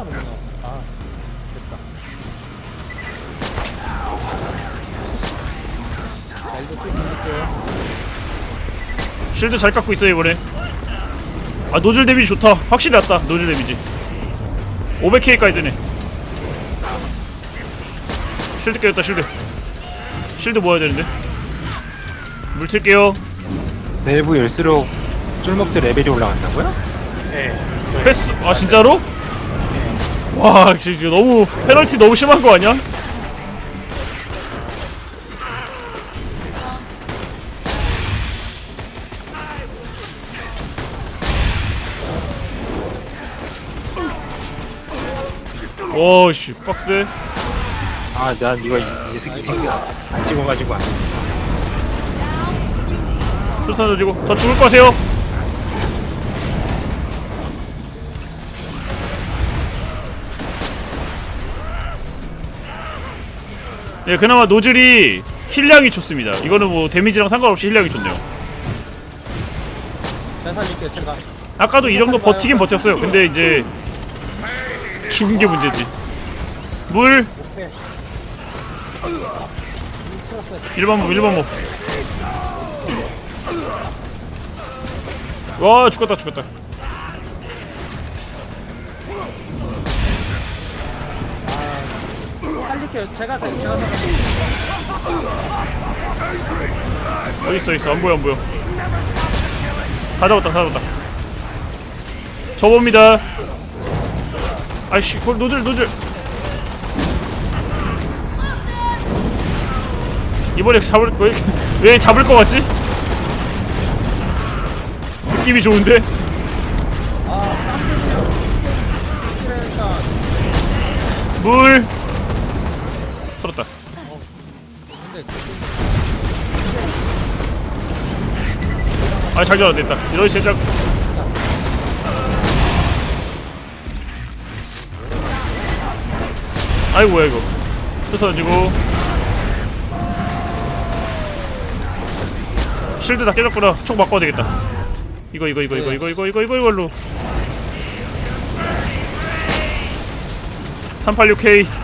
오나. 아 됐다. 자 이거 쭉 밀게요. 쉴드 잘 깎고 있어요 이번에. 아 노즐 데미지 좋다. 확실히 낫다 노즐 데미지. 500K까지 되네. 쉴드 깨졌다 쉴드. 쉴드 모아야 되는데. 물 튈게요. 밸브 열수록 쫄먹들 레벨이 올라간다고요? 네. 횟수 아 진짜로? 와 진짜 너무 페널티 너무 심한 거 아니야? 오씨 빡세 아, 난 이거 이, 이 새끼 생각 안 찍어가지고 안 돼. 수탄 던지고 저 죽을 것 같아요 네 그나마 노즐이 힐량이 좋습니다. 이거는 뭐 데미지랑 상관없이 힐량이 좋네요. 잘 살릴게요 제가 아까도 이 정도 버티긴 버텼어요. 근데 이제 죽은 게 문제지. 물. 오케이 1번 무 1번 무와 죽었다 죽었다 살릴게요. 제가 살 제가 살 어디 있어 있어. 안 보여 안 보여. 다 잡았다 다 잡았다. 접읍니다. 아이씨 골 노즐 노즐. 이번에 잡을 왜, 왜 잡을 것 같지? 느낌이 좋은데? 그러니까 물 아 자기 안 됐다. 이런 제작 아이고 뭐야 이거. 수 던지고. 실드 다 깨졌구나. 총 바꿔야 되겠다. 이거 이거 이거 이거 이거 이거 이거 이거 이걸로 386K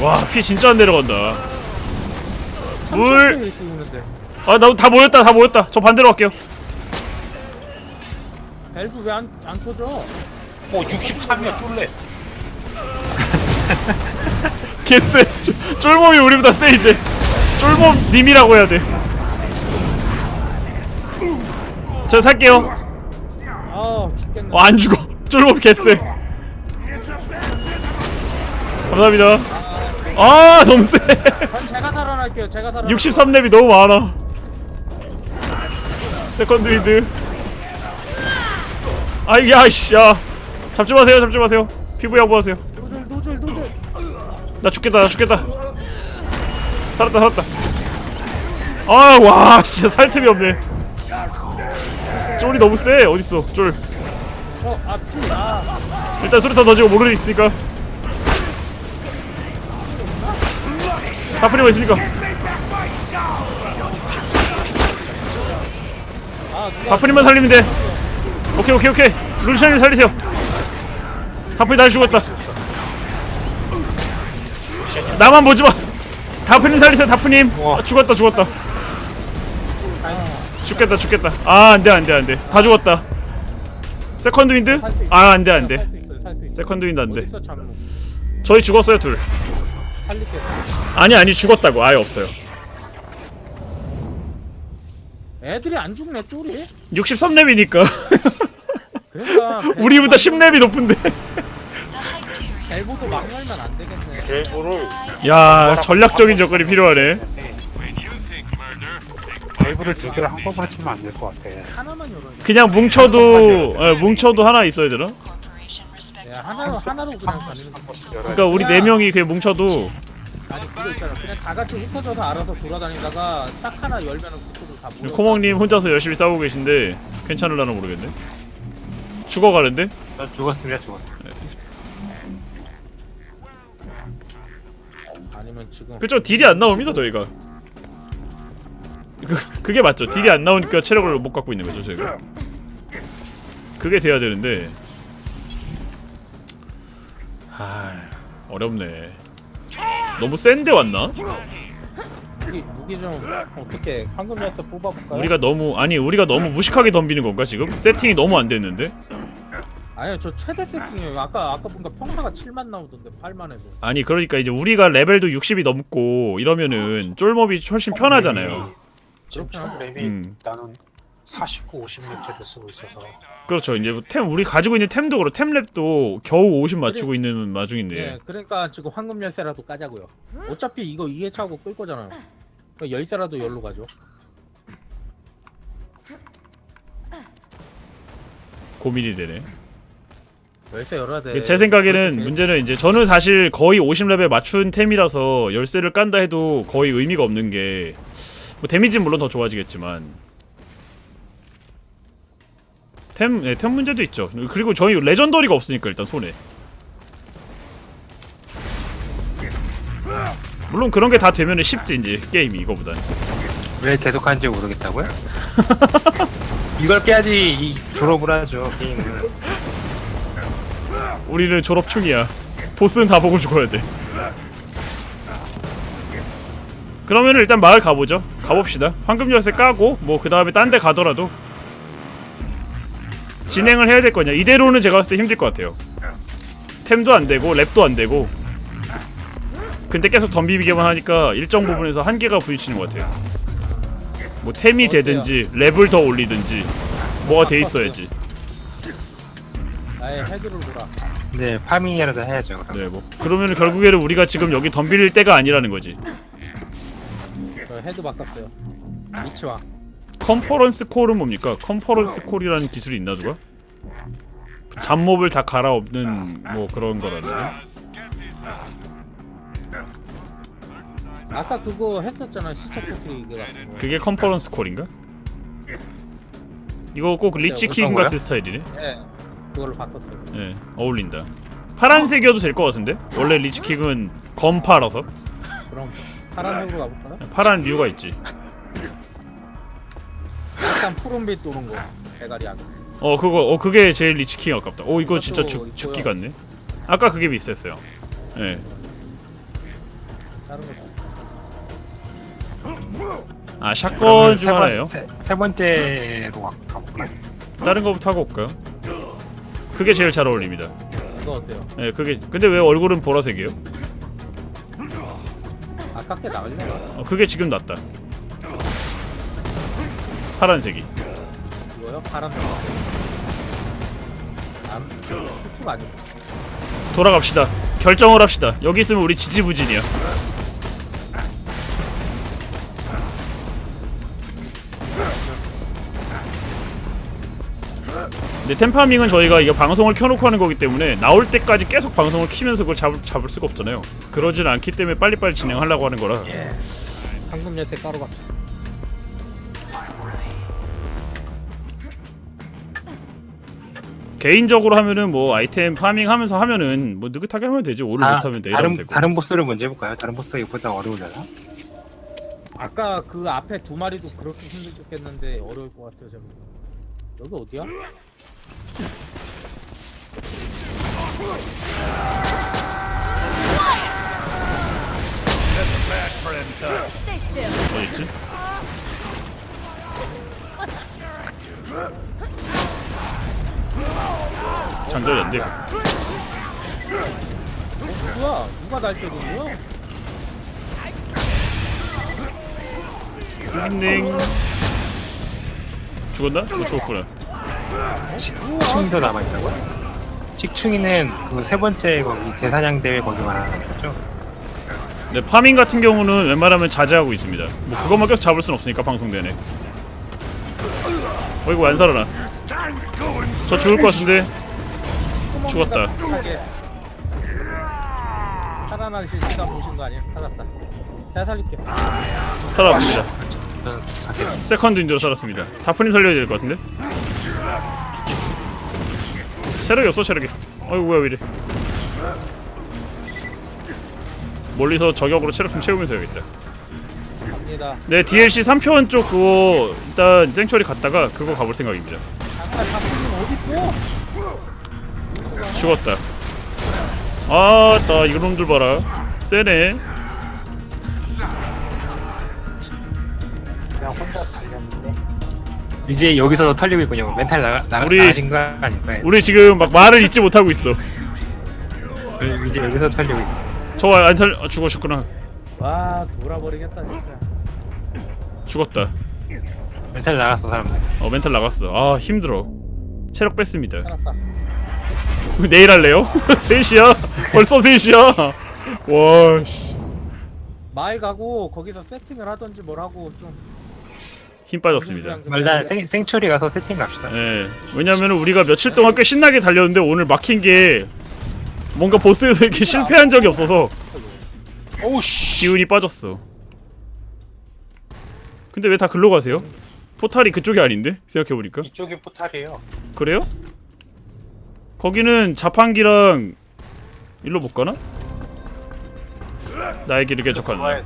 와 피 진짜 안 내려간다. 물. 아 나 다 모였다 다 모였다. 저 반대로 갈게요. 밸브 왜안 안 터져? 어 63이야 쫄래. 개쎄. 쫄몸이 우리보다 세 이제. 쫄몸 님이라고 해야 돼 저 살게요. 아 죽겠네. 어, 안 죽어. 쫄몸 개쎄. 감사합니다 아 너무 세 전 제가 살아날게요. 제가 살아 63렙이 너무 많아. 세컨드 위드. 아이 야이씨 야. 잡지 마세요 잡지 마세요. 피부 양보하세요. 노즐 노즐 노즐. 나 죽겠다 나 죽겠다. 살았다 살았다. 아 와 진짜 살 틈이 없네. 쫄이 너무 세 어딨어 쫄. 저아피아. 일단 수류탄 던지고 모르는 일 있으니까 다프리가 있습니까? 아, 누가 다프리만 살리면 돼. 오케이 오케이 오케이. 루시안님 살리세요. 다프리 나 죽었다. 나만 보지 마. 다프님 살리세요 다프님. 아, 죽었다 죽었다. 죽겠다 죽겠다. 아 안돼 안돼 안돼. 다 죽었다. 세컨드 윈드? 아 안돼 안돼. 세컨드 윈드 안돼. 저희 죽었어요 둘 살릴게요 아니 아니 죽었다고. 아예 없어요. 애들이 안 죽네 쫄이? 63렙이니까. 그러니까 우리보다 10렙이 높은데. 밸브도 막 열면 안 되겠네. 밸브를 야 전략적인 접근이 필요하네. 밸브를 두 개를 한꺼번에 치면 안 될 것 같아. 하나만 열어야 돼 그냥 뭉쳐도 예, 뭉쳐도 하나 있어야 되나? 야, 하나로 하나로 그냥 가는 거 그러니까 우리 네 명이 그냥 뭉쳐도 아니 그거 있잖아 그냥 다 같이 흩어져서 알아서 돌아다니다가 딱 하나 열면은 그쪽으로 다 모여 코멍님 혼자서 열심히 싸우고 계신데 괜찮을라나 모르겠네. 죽어가는데? 난 죽었습니다, 죽었어. 아니면 지금 그쵸 딜이 안 나옵니다 저희가. 그게 맞죠. 딜이 안 나오니까 체력을 못 갖고 있는 거죠, 저희가. 그게 돼야 되는데. 아, 어렵네. 너무 센데 왔나? 무기, 무기 좀 어떻게 황금에서 뽑아볼까요? 우리가 너무 아니 우리가 너무 무식하게 덤비는 건가 지금? 세팅이 너무 안 됐는데? 아니요 저 최대 세팅이에요 아까 아까 보니까 평타가 7만 나오던데 8만 해도 아니 그러니까 이제 우리가 레벨도 60이 넘고 이러면은 쫄몹이 훨씬 편하잖아요. 지금 그렇구나. 랩이 음. 나는 49, 56짜리 쓰고 있어서 그렇죠. 이제 뭐템 우리 가지고 있는 템도 그렇고 템랩도 겨우 50 맞추고 있는 마중인데. 네 그러니까 지금 황금 열쇠라도 까자고요 어차피 이거 2회차하고 끌 거잖아요 그러니까 열쇠라도 열로 가죠 고민이 되네. 열쇠 열어야 돼제 생각에는 문제는 이제 저는 사실 거의 50레벨 맞춘 템이라서 열쇠를 깐다 해도 거의 의미가 없는 게 뭐 데미지는 물론 더 좋아지겠지만 템, 네, 템 문제도 있죠. 그리고 저희 레전더리가 없으니까 일단 손에 물론 그런 게 다 되면은 쉽지 이제 게임이 이거보단 왜 계속 하는지 모르겠다고요? 이걸 깨야지 이 졸업을 하죠 게임을 우리는 졸업충이야. 보스는 다 보고 죽어야 돼. 그러면 일단 마을 가보죠. 가봅시다. 황금 열쇠 까고 뭐 그 다음에 딴 데 가더라도 진행을 해야 될 거냐. 이대로는 제가 봤을 때 힘들 것 같아요. 템도 안 되고 랩도 안 되고. 근데 계속 덤비기만 하니까 일정 부분에서 한계가 부딪히는 것 같아요. 뭐 템이 되든지 랩을 더 올리든지 뭐가 돼 있어야지. 아예 헤드를 돌아 네 파밍이라도 해야죠 그럼 네, 뭐 그러면 결국에는 우리가 지금 여기 덤빌 때가 아니라는 거지. 저 헤드 바꿨어요 리치왕 컨퍼런스 콜은 뭡니까? 컨퍼런스 콜이라는 기술이 있나 누가? 잡몹을 다 갈아엎는 뭐 그런 거라는데. 아까 그거 했었잖아 시체 터트리기 같은 거 그게 컨퍼런스 콜인가? 이거 꼭 리치킹 어떤 거야? 같은 스타일이네. 네 그걸로 바꿨어요 예, 어울린다. 파란색이어도 될 것 같은데? 원래 리치킹은 검파라서 그럼 파란색으로 가볼까요? 파란 이유가 있지. 약간 푸른빛 도는 거 대가리 안 어 그거 어 그게 제일 리치킹 아깝다. 어 이거 진짜 죽 죽기 있고요. 같네. 아까 그게 비쌌어요. 예. 다른 거아 샷건 그러면 중 세 번- 하나예요. 세, 세 번째로 가- 가볼까요? 다른 거부터 하고 올까요? 그게 제일 잘 어울립니다. 이거 어때요? 예, 그게 근데 왜 얼굴은 보라색이에요? 아깝게 나갈려? 어, 그게 지금 낫다. 파란색이. 이거요? 파란색 안 슈트가 아니고 돌아갑시다. 결정을 합시다. 여기 있으면 우리 지지부진이야. 근데 템파밍은 저희가 이게 방송을 켜놓고 하는 거기 때문에 나올 때까지 계속 방송을 키면서 그걸 잡을, 잡을 수가 없잖아요. 그러진 않기 때문에 빨리빨리 진행하려고 하는 거라. 황금 열쇠 까러 갑시다 개인적으로 하면은 뭐 아이템 파밍 하면서 하면은 뭐 느긋하게 하면 되지. 오를 다- 못하면 내일 하면 다른, 되고. 다른 보스를 먼저 해볼까요? 다른 보스가 이보다 어려우려나? 아까 그 앞에 두 마리도 그렇게 힘들겠는데 어려울 것 같아요 저는 여기 어디야? Stay still. 어딨지? 장전이 안 돼. 누구야? 누가 날 때리는 닝 죽었나? 어 죽었구나. 식충도 남아있다고요? 식충이는 그 세 번째 거기 대사냥 대회 거기 말하는 거죠? 네 파밍 같은 경우는 웬만하면 자제하고 있습니다. 뭐 그것만 계속 잡을 순 없으니까 방송 내내. 어이구 안 살아나. 저 죽을 것 같은데 죽었다. 하게 살아나실 시간 보신 거 아니야? 살았다 제가 살릴게 살았습니다. 저는 밖에 세컨드 인도로 살았습니다. 다프님 살려야 될 것 같은데? 체력이 없어 체력이. 어이구 뭐야 왜 이래? 멀리서 저격으로 체력 좀 채우면서 해야겠다. 갑니다. 네 DLC 3편 쪽 그거 일단 생츄리 갔다가 그거 가볼 생각입니다. 잠깐 박수님 어딨어? 죽었다. 아따 이놈들 봐라. 세네. 그냥 혼자 달렸는데 이제 여기서 털리고 있군요. 멘탈 나가, 나, 우리- 나가신 거 아닐까요? 우리 지금 막 말을 잊지 못하고 있어. 우리 이제 여기서 털리고 있어. 저안 살 아, 죽으셨구나. 와 돌아버리겠다 진짜. 죽었다. 멘탈 나갔어 사람들. 어 멘탈 나갔어. 아 힘들어. 체력 뺐습니다. 살았다. 내일 할래요? 3시야? 벌써 3시야? 와 씨. 마을 가고 거기서 세팅을 하던지 뭘 하고 좀. 힘 빠졌습니다. 일단 생, 생초리 가서 세팅 갑시다. 예. 왜냐면 우리가 며칠 동안 꽤 신나게 달렸는데 오늘 막힌 게 뭔가 보스에서 이렇게 실패한 적이 없어서 오우씨 기운이 빠졌어. 근데 왜 다 글로 가세요? 포탈이 그쪽이 아닌데? 생각해보니까 이쪽이 포탈이에요 그래요? 거기는 자판기랑 일로 못 가나? 나의 길을 개척한다 이거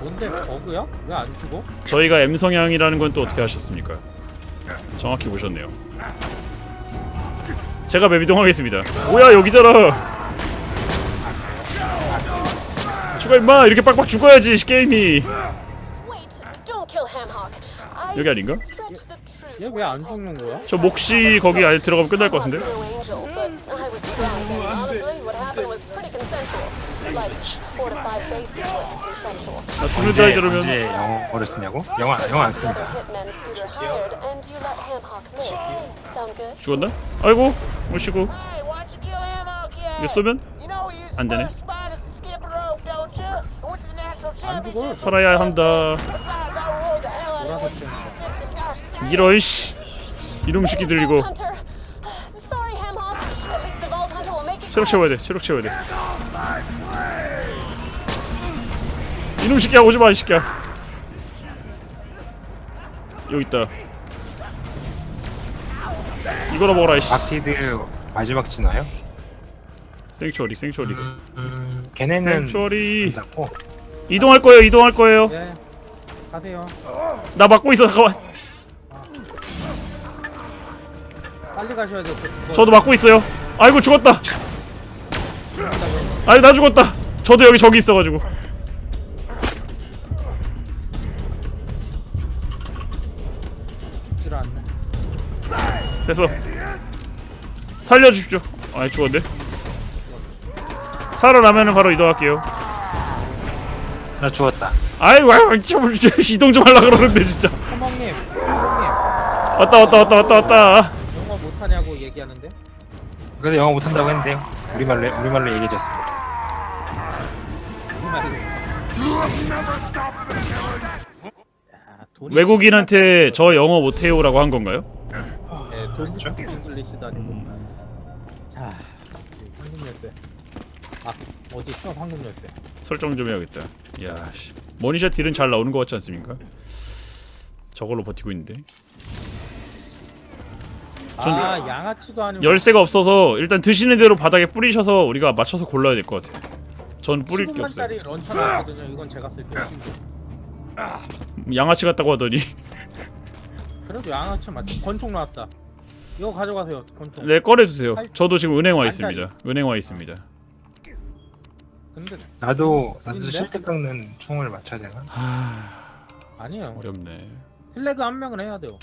뭔데 버그야? 왜 안 죽어? 저희가 M 성향이라는 건 또 어떻게 하셨습니까? 정확히 보셨네요 제가 맵 이동하겠습니다 뭐야 여기잖아 죽어 임마 이렇게 빡빡 죽어야지 게임이 여기 아닌가? 얘 왜 안 죽는. 거야? 저 몫이 거기 안에 들어가면 끝날 것 같은데? 나 죽는다 이러면 언제 영어를 쓰냐고? 영어 영어 안 씁니다. 죽었나? 아이고 out, kid? 이거 쏘면 안 되네. national championship. 살아야 한다 이런 씨 이놈 새끼 들리고 Vault Hunter. Sorry, Hamhawk. At least the Vault Hunter will make it. 체력 채워야 돼 체력 채워야 돼 이놈 새끼야 오지마 이 새끼야 여기 있다 이거나 먹어라 이씨 마티드 마지막 지나요? 생츄어리 생츄어리 음, 걔네는 생츄어리 이동할 거예요 이동할 거예요 네. 가세요. 나 막고 있어 잠깐만 빨리 가셔야 돼. 저 죽어. 저도 막고 있어요 아이고 죽었다 아이 나 죽었다 저도 여기 저기 있어가지고 죽질 않네. 됐어 살려주십시오 아 죽었네 살아나면은 바로 이동할게요 나 죽었다. 아이고 아이고 좀 이동 좀 하려 그러는데 진짜 허멍님, 허멍님. 왔다 왔다 왔다 왔다 왔다 얘기하는데? 그래서 영어 못한다고 했는데요. 우리말로 우리말로 얘기해줬습니다. 야, 돈이 외국인한테 저 영어 못해요라고 한 건가요? 네, 돈 잉글리시다니고. 자, 황금 열쇠. 아, 어디 있어? 황금 열쇠. 설정 좀 해야겠다 야 씨 머니샷 딜은 잘 나오는 것 같지 않습니까? 저걸로 버티고 있는데 전- 아, 양아치도 아니고. 열쇠가 없어서 일단 드시는 대로 바닥에 뿌리셔서 우리가 맞춰서 골라야 될 것 같아요 전 뿌릴 게 없어요 10만짜리 런처 나왔거든요. 이건 제가 쓸게요. 양아치 같다고 하더니 그래도 양아치 맞죠? 권총 나왔다. 이거 가져가세요. 권총. 네 꺼내주세요 저도 지금 은행 와 있습니다 은행 와 있습니다 근데 나도 나도? 실드 깎는 총을 맞춰야 되나? 아니에요. 어렵네 슬래그 한 명은 해야 돼요.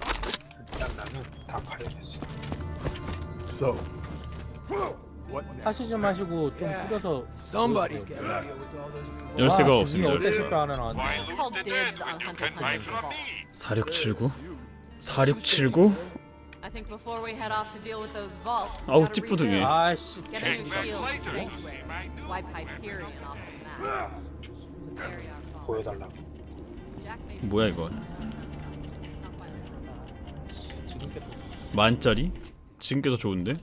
일단 나는 다 가야겠어 So, what now? 타시 좀 하시고 좀 뿌려서. Somebody's got to deal with all those. 열쇠가 와, 없습니다 지금이 열쇠가 어땠을까 하는 안. called dibs on Hunter Hunter's vaults. 4679 4679 I think before we head off to deal with those vaults, we 아우 gotta 찌뿌둥해 rebuild. 아이씨. Get a new shield for Sanctuary. Wipe Hyperion off the map. Bury our vault. 보여달라고 Jack may be 뭐야 이건 만짜리? 지금 께서 좋은데?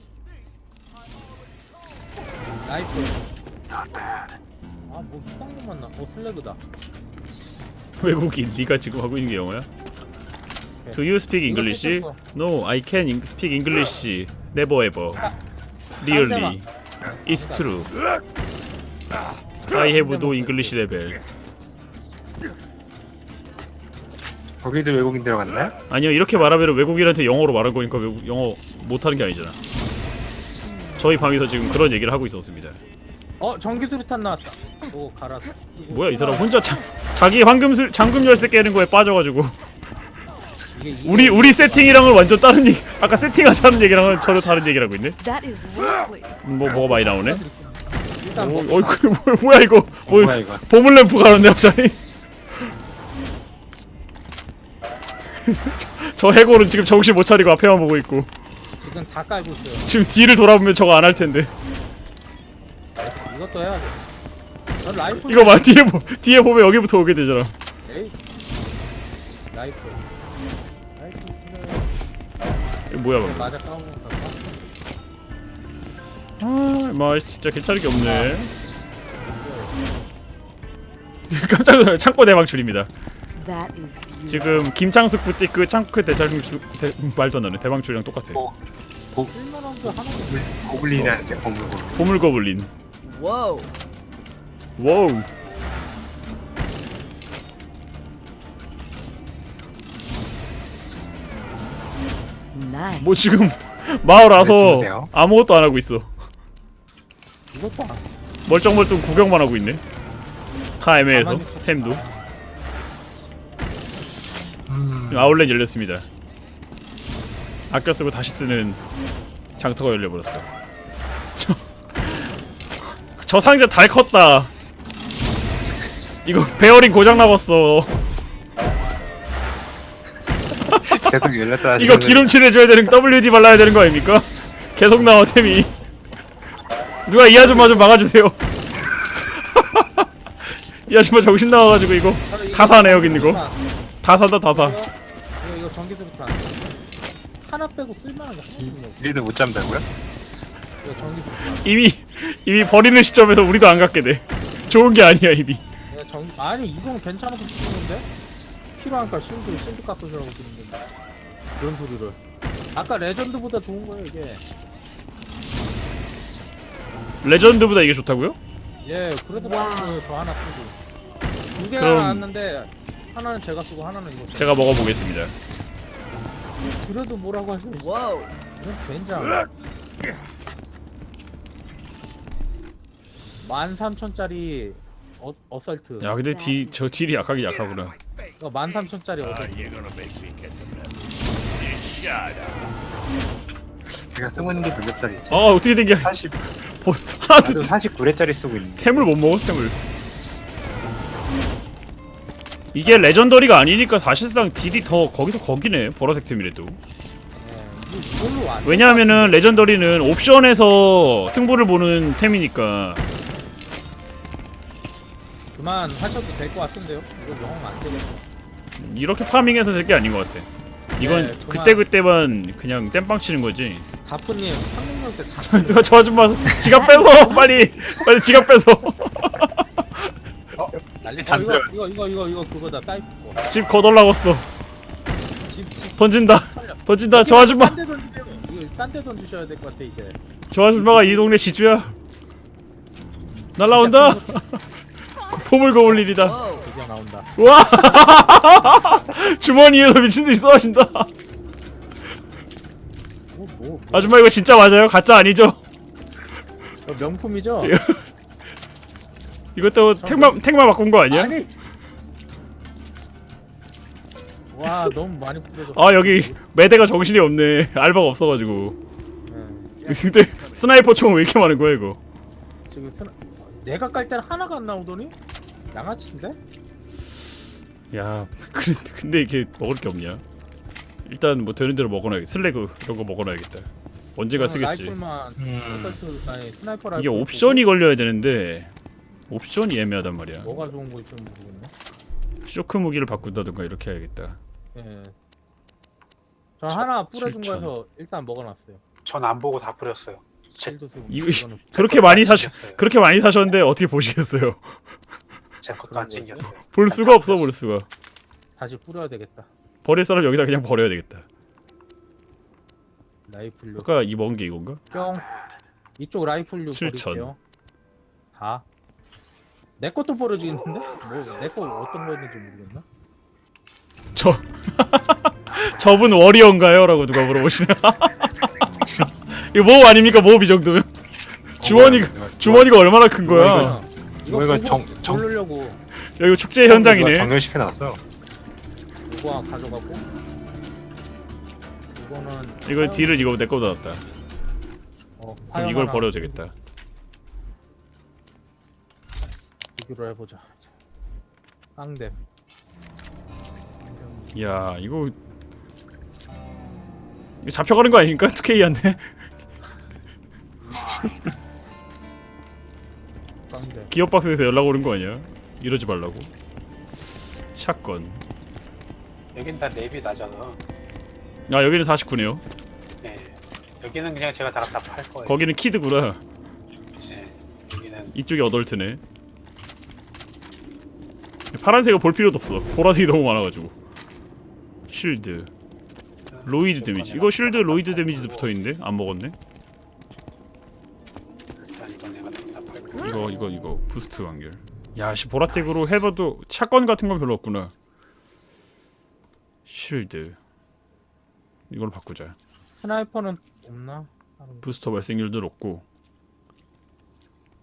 나이프. 아뭐 희망만 나. 어 슬래그다. 외국인 네가 지금 하고 있는 게 영어야? Do you speak English? No, I can ing- speak English. Never ever. Really. It's true. I have no English level. 거기도 외국인 들어갔나요? 아니요 이렇게 말하면 외국인한테 영어로 말할 거니까 외국 영어 못하는 게 아니잖아 저희 방에서 지금 그런 얘기를 하고 있었습니다 어 전기 수류탄 나왔다. 오 갈아. 이거 뭐야 이 사람 혼자 자, 자기 황금술 잠금 열쇠 깨는 거에 빠져가지고 이게 이게 우리 우리 세팅이랑은 완전 다른 얘기 아까 세팅하자는 얘기랑은 전혀 다른 얘기를 하고 있네 That is lovely. 뭐 뭐가 많이 나오네 일단 어, 뭐 어이구 뭐, 뭐야 이거 뭐 뭐야 이거? 보물 램프 가는데 갑자기 저 해골은 지금 정신 못 차리고 앞에만 보고 있고 지금 다 깔고 있어요. 지금 뒤를 돌아보면 저거 안 할 텐데 이것도 해야 돼. 넌 라이플. 이거 봐 뒤에 보 뒤에 보면 여기부터 오게 되잖아 에이. 라이플. 라이플. 이거 뭐야 방금 맞아 까먹은 거. 아, 마 진짜 괜찮은 게 없네. 깜짝 놀라 창고 대방출입니다. That is beautiful. 지금 김창숙 부띠 그 창고 대장출 대, 말도 안 나네 대방출이랑 똑같아. 어. 쓸만한 거 하나. 고블린이라는데 고블린. 보물 거블린. Whoa. 와우. Nice. 뭐 지금 마을 와서 네, 주무세요. 아무것도 안 하고 있어. 이것도 안. 멀쩡멀쩡 구경만 하고 있네. 다 애매해서. 템도 아울렛 열렸습니다. 아껴 쓰고 다시 쓰는 장터가 열려버렸어. 저, 저 상자 달 컸다. 이거 베어링 고장 나봤어. 계속 열렸다 이거 기름칠 해줘야 되는 WD 발라야 되는 거 아닙니까? 계속 나와 템이. 누가 이 아줌마 좀 막아주세요. 이 아줌마 정신 나와가지고 이거 다 사네 여기 있는 거. 다 산다 다 사. 하나 빼고 쓸만한 게 하나도 없네. 우리도 못 잠다고요? 이거 전기 수류탄. 이미 이미 버리는 시점에서 우리도 안 갖게 돼. 좋은 게 아니야 이미. 내가 전 아니 이건 괜찮아서 쓰는데 필요한가 실드 실드 깎으라고 쓰는 건데 그런 소리를. 아까 레전드보다 좋은 거예요 이게. 레전드보다 이게 좋다고요? 예, 그래서 와. 그저 하나 쓰고 두 개가 그럼- 나왔는데 하나는 제가 쓰고 하나는 이거. 제가 먹어보겠습니다. 그래도 뭐라고 하시면 Whoa. 이건 된장. 13,000짜리 어, 어설트. 야 근데 디, 저 딜이 약하긴 약하구나. 이거 13,000짜리 어설트. 제가 쓰고 있는 게몇 개짜리지? 아 어떻게 된 게? 40. 뭐, 하나도 나도 49레짜리 쓰고 있는데. 템을 못 먹어 템을. 이게 레전더리가 아니니까 사실상 딜이 더 거기서 거기네 보라색 안. 왜냐하면은 레전더리는 옵션에서 승부를 보는 템이니까 그만 하셔도 될 것 같은데요. 이거 영웅 안 되겠어. 이렇게 파밍해서 될 게 아닌 것 같아. 이건 네, 그만. 그때 그때만 그냥 땜빵 치는 거지. 다프님 상륙력 때다 누가 저 아줌마 지갑 빼서 빨리 빨리 지갑 빼서 난리 어, 이거 이거 이거 이거 이거 그거다 사이프 거. 집 거덜나갔어. 집 집. 던진다 던진다 저 아줌마 딴데 던지세요. 이거 딴데 던지셔야 될 것 같아 이제. 저 아줌마가 이 동네 지주야. 날라온다. 보물 거울 일이다. Whoa. 드디어 나온다. 와 주머니에서 미친 듯이 쏘아진다. 뭐 뭐. 뭐. 아줌마 이거 진짜 맞아요? 가짜 아니죠? 이거 명품이죠? 이것도 택만 택만 바꾼 거 아니야? 아니. 와 너무 많이 뿌려졌어. 아 여기 매대가 정신이 없네. 알바가 없어가지고. 네. 근데 스나이퍼 총 왜 이렇게 많은 거야 이거? 지금 스나... 내가 깔 때는 하나가 안 나오더니 양아치인데? 야, 근데, 근데 이게 먹을 게 없냐? 일단 뭐 되는 대로 먹어놔야겠다. 슬래그 이런 거 먹어놔야겠다. 언제가 쓰겠지. 라이플만 음. 아니 스나이퍼 라이플 이게 옵션이 걸려야 되는데 옵션이 애매하단 말이야. 뭐가 좋은 거 있는지 모르겠네. 쇼크 무기를 바꾼다든가 이렇게 해야겠다. 예. 저 하나 뿌려준 칠천. 거여서 일단 먹어놨어요. 전 안 보고 다 뿌렸어요. 제, 이거 이거는 그렇게 많이 사셨 챙겼어요. 그렇게 많이 사셨는데 어떻게 보시겠어요? 제 것도 안 챙겼어요. 볼 수가 없어 볼 수가. 다시 뿌려야 되겠다. 버릴 사람 여기다 그냥 버려야 되겠다. 라이플류 아까 이 먹은 게 이건가? 뿅. 이쪽 라이플류 칠천. 버릴게요. 다. 내 것도 벌어지겠는데? 뭐내 거 어떤 거였는지 모르겠나? 저 저분 워리어인가요? 라고 누가 물어보시나? 이거 모험 아닙니까? 모험 이 정도면? 주머니가 주머니가 얼마나 큰 거야? 이거 이거 정- 정- 고르려고. 야 이거 축제 현장이네. 정렬시켜 놨어. 이거 하나 가져가고. 이거는 이거 딜은 이거 내 거보다 낫다. 어, 그럼 이걸 버려도 되겠다 비교를 해보자 깡댐 야 이거 이거 잡혀가는 거 아닙니까? 2K한테 깡댐 기업 박스에서 연락 오는 거 아니야? 이러지 말라고 샷건 여긴 다 랩이 나잖아. 아 여기는 49네요 네. 여기는 그냥 제가 다 갖다 팔 거예요. 거기는 키드구나 네. 여기는 이쪽이 어덜트네 파란색을 볼 필요도 없어. 보라색이 너무 많아가지고. 쉴드. 로이드 데미지. 이거 쉴드 로이드 데미지도 붙어있는데? 안 먹었네? 이거 이거 이거. 부스트 완결. 야씨 보라색으로 해봐도 샷건 같은 건 별로 없구나. 쉴드. 이걸로 바꾸자. 스나이퍼는 없나? 부스터 발생률도 높고.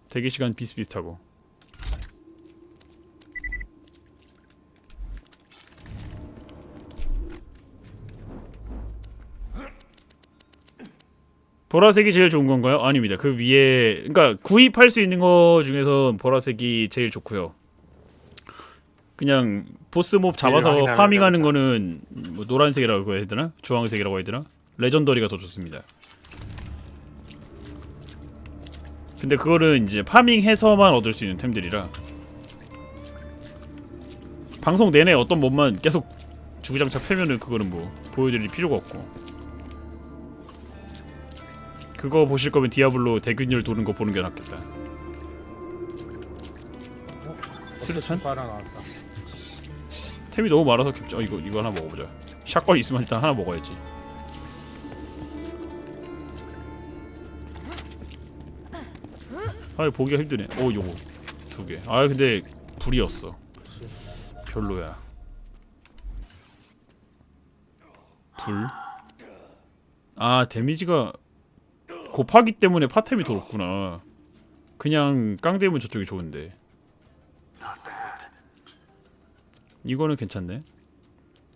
대기 시간 비슷비슷하고 보라색이 제일 좋은 건가요? 아닙니다. 그 위에 그러니까 구입할 수 있는 거 중에서 보라색이 제일 좋고요. 그냥 보스몹 잡아서 파밍하는 거는 뭐 노란색이라고 해야 되나? 주황색이라고 해야 되나? 레전더리가 더 좋습니다. 근데 그거는 이제 파밍해서만 얻을 수 있는 템들이라 방송 내내 어떤 몹만 계속 주구장창 패면은 그거는 뭐 보여드릴 필요가 없고 그거 보실 거면 디아블로 대균열 도는 거 보는 게 낫겠다. 수류탄? 바라 나왔다. 템이 너무 많아서 겹쳐. 어, 이거 이거 하나 먹어보자. 샷건 있으면 일단 하나 먹어야지. 아 보기가 힘드네. 오 요거. 두 개 아 근데 불이었어. 별로야. 불? 아 데미지가 곱하기 때문에 파템이 더 높구나. 그냥 깡대면 저쪽이 좋은데. 이거는 괜찮네.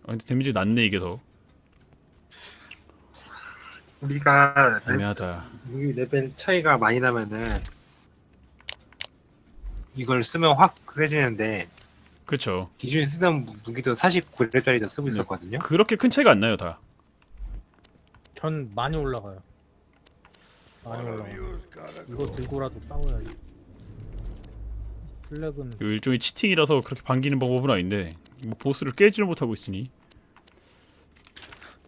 아 근데 데미지 낮네 이게 더. 우리가 레- 애매하다. 무기 레벨 차이가 많이 나면은 이걸 쓰면 확 세지는데 그쵸. 기존에 쓰던 무- 무기도 49레벨짜리도 쓰고 네. 있었거든요. 그렇게 큰 차이가 안 나요 다. 전 많이 올라가요 많이 올라가요 이거 들고라도 싸워야지. 플렉은 이거 일종의 치팅이라서 그렇게 반기는 방법은 아닌데 뭐 보스를 깨지를 못하고 있으니.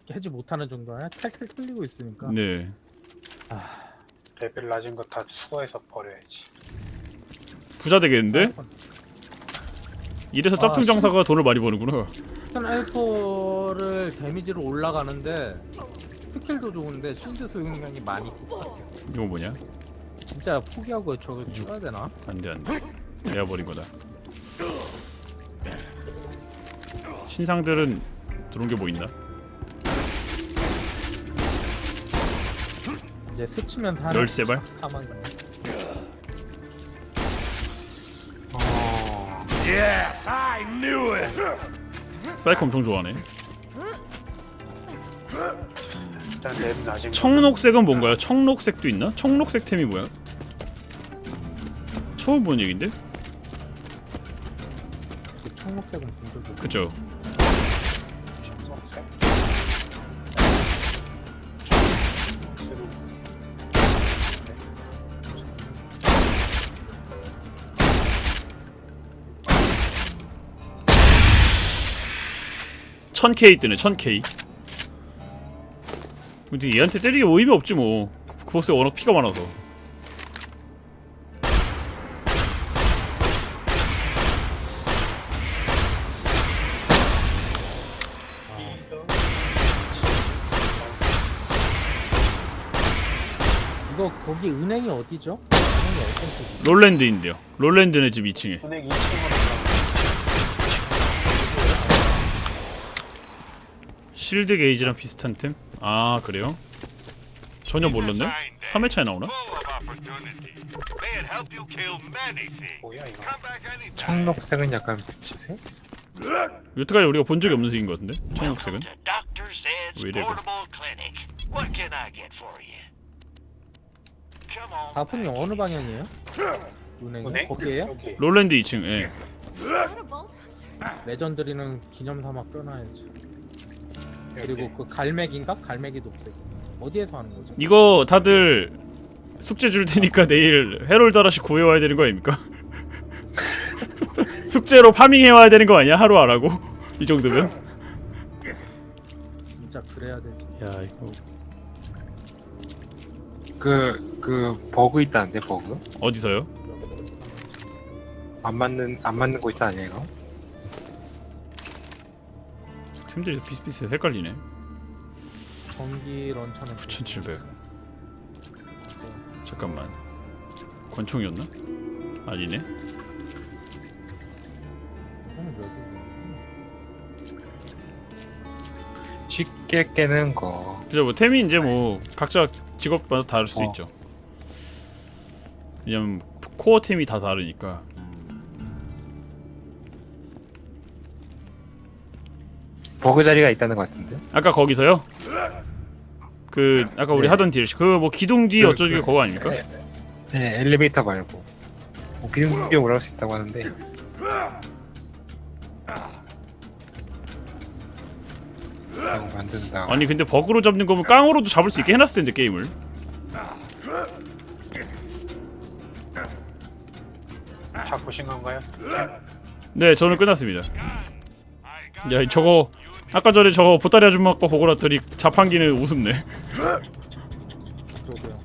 깨지 못하는 정도 아니야? 탈탈 털리고 있으니까. 네. 레벨 낮은 거 다 수거해서 버려야지. 부자 되겠는데? 이래서 짭퉁 아, 장사가 돈을 많이 버는구나. 스나이퍼를 데미지로 올라가는데 스킬도 좋은데 실드 소용량이 많이 이거 뭐냐? 진짜 포기하고 저거 써야 되나? 안돼 안돼 내가 버린 거다 신상들은 들어온 게 뭐 있나? 이제 스치면 사는 열세 발? 사망이네 어, 사이코 엄청 좋아하네 일단 랩 낮은 거. 청록색은 뭔가요? 청록색도 있나? 청록색 템이 뭐야? 처음 본 얘긴데? 그 청록색은 본 적이 없어 그쵸 청록색. 천 k 뜨네 천 k 근데 얘한테 때리기 뭐 의미 없지 뭐 그 보스 워낙 피가 많아서 이거 거기 은행이 어디죠? 은행이 방이 어떤 쪽이? 롤랜드인데요. 롤랜드네 집 2층에. 은행 2층으로 실드 게이지랑 비슷한 템? 아 그래요? 전혀 몰랐네. 3회차에 나오나? 뭐야 이거 청록색은 약간 빛이세? 여태까지 우리가 본 적이 없는 색인 것 같은데? 청록색은? Come on. 다프님 어느 방향이에요? 은행이? 은행? 거기에요? 여기 롤랜드 2층 예. 레전드리는 기념 삼아 껴놔야지. 그리고 그 갈매기인가? 갈매기 독색. 어디에서 하는 거죠? 이거 다들 숙제 줄 테니까 내일 해롤드 하나씩 구해와야 되는 거 아닙니까? 숙제로 파밍해와야 되는 거 아니야? 하루 안 하고? 이 정도면? 진짜 그래야 되지. 야 이거 그, 그, 버그 있다는데, 버그? 어디서요? 안 맞는, 안 맞는 거 있지 않냐, 이거? 팀들이 비슷비슷해 헷갈리네 전기 런처는 9700 잠깐만 권총이었나? 아니네 왜? 쉽게 깨는 거. 그죠 뭐 템이 이제 뭐 각자 직업마다 다를 수 어. 있죠 왜냐면 코어 템이 다 다르니까 버그 자리가 있다는 것 같은데? 아까 거기서요? 그 아까 우리 네. 하던 DLC 그뭐 기둥 뒤 그- 어쩌기 그- 그거 아닙니까? 네, 네, 엘리베이터 말고. 뭐 기둥비 올라올 수 있다고 하는데. 만든다. 아니 근데 버그로 잡는 거면 깡으로도 잡을 수 있게 해놨을 텐데 게임을 다 보신 건가요? 네 저는 끝났습니다 야 저거 아까 전에 저거 보따리 아줌마 거 보고 났더니 자판기는 우습네. 그러고요.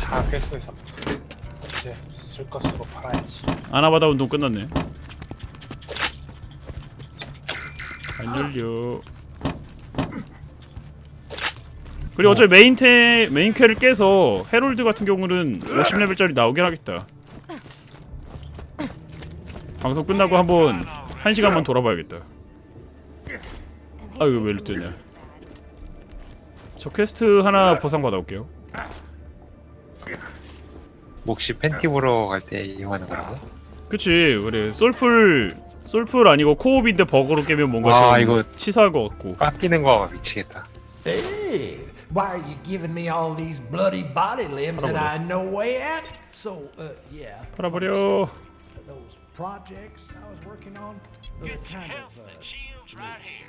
다 회수해서 이제 쓸 것으로 팔아야지. 아나바다 운동 끝났네. 안 열려. 그리고 어차피 메인 테 메인 퀘를 깨서 헤롤드 같은 경우는 50레벨짜리 나오긴 하겠다. 방송 끝나고 한번 한 시간만 돌아봐야겠다 아유 왜 이렇게 뜨냐 저 퀘스트 하나 보상 받아올게요 몫이 팬티 보러 갈 때 이용하는 거라고? 그치 그래 솔풀 솔풀 아니고 코옵인데 버그로 깨면 뭔가 아, 좀 이거- 치사할 것 같고 깎이는 거 미치겠다. Hey, why are you giving me all these bloody body limbs that I know way at? So, uh, yeah, 팔아버려 those projects I was working on, those kind of, uh, Shields right here.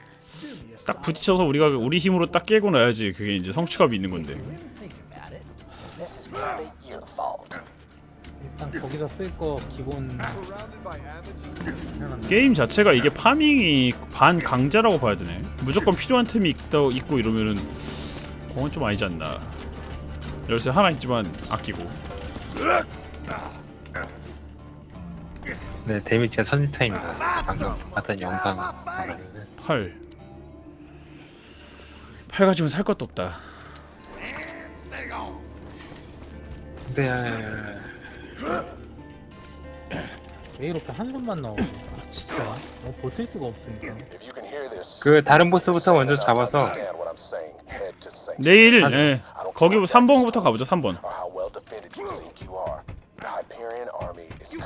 딱 부딪혀서 우리가 우리 힘으로 딱 깨고 나야지 그게 이제 성취감이 있는 건데. 일단 거기서 쓸 거 기본. 게임 자체가 이게 파밍이 반 강제라고 봐야 되네 무조건 필요한 템이 있다, 있고 이러면은 그건 좀 아니지 않나 열쇠 하나 있지만 아끼고 네, 데미지가 선지타입니다. 방금 봤던 영상 보면은. 8 팔 가지고 살 것도 없다. 네. 왜 이렇게 한 손만 나오지? 아, 진짜 어, 버틸 수가 없으니까. 그 다른 보스부터 먼저 잡아서 내일 아, 네. 예. 거기 3번부터 가보죠. 3번.